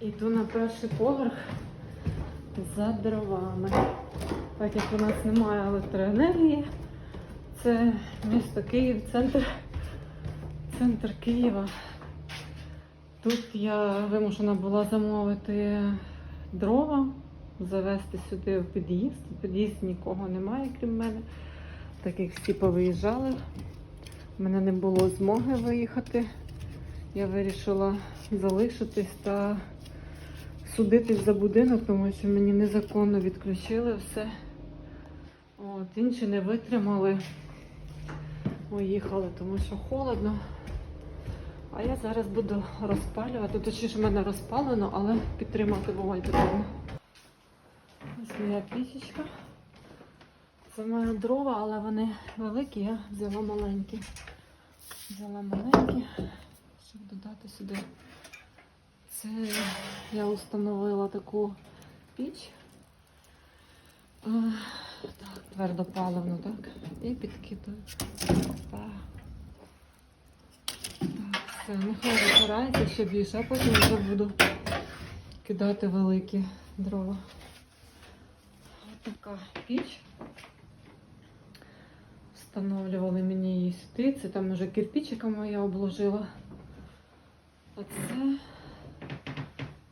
Іду на перший поверх за дровами. Так як у нас немає електроенергії, це місто Київ, центр, центр Києва. Тут я вимушена була замовити дрова, завести сюди в під'їзд. У під'їзді нікого немає, крім мене. Так як всі повиїжджали, в мене не було змоги виїхати. Я вирішила залишитись та судитись за будинок, тому що мені незаконно відключили все. От, інші не витримали, уїхали, тому що холодно. А я зараз буду розпалювати. Точніше, в мене розпалено, але підтримати вогонь потрібно. Ось моя пічечка. Це моя дрова, але вони великі, я взяла маленькі. Взяла маленькі, щоб додати сюди. Це я установила таку піч. Е, Так, твердопаливну, так. І підкидаю. Так. Так, все, нехай випирається ще більше, а потім вже буду кидати великі дрова. Ось така піч. Встановлювали мені її сюди. Це там вже кирпичиками я обложила. А це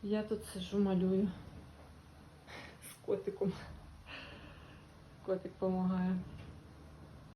я тут сижу, малюю з котиком. Котик допомагає.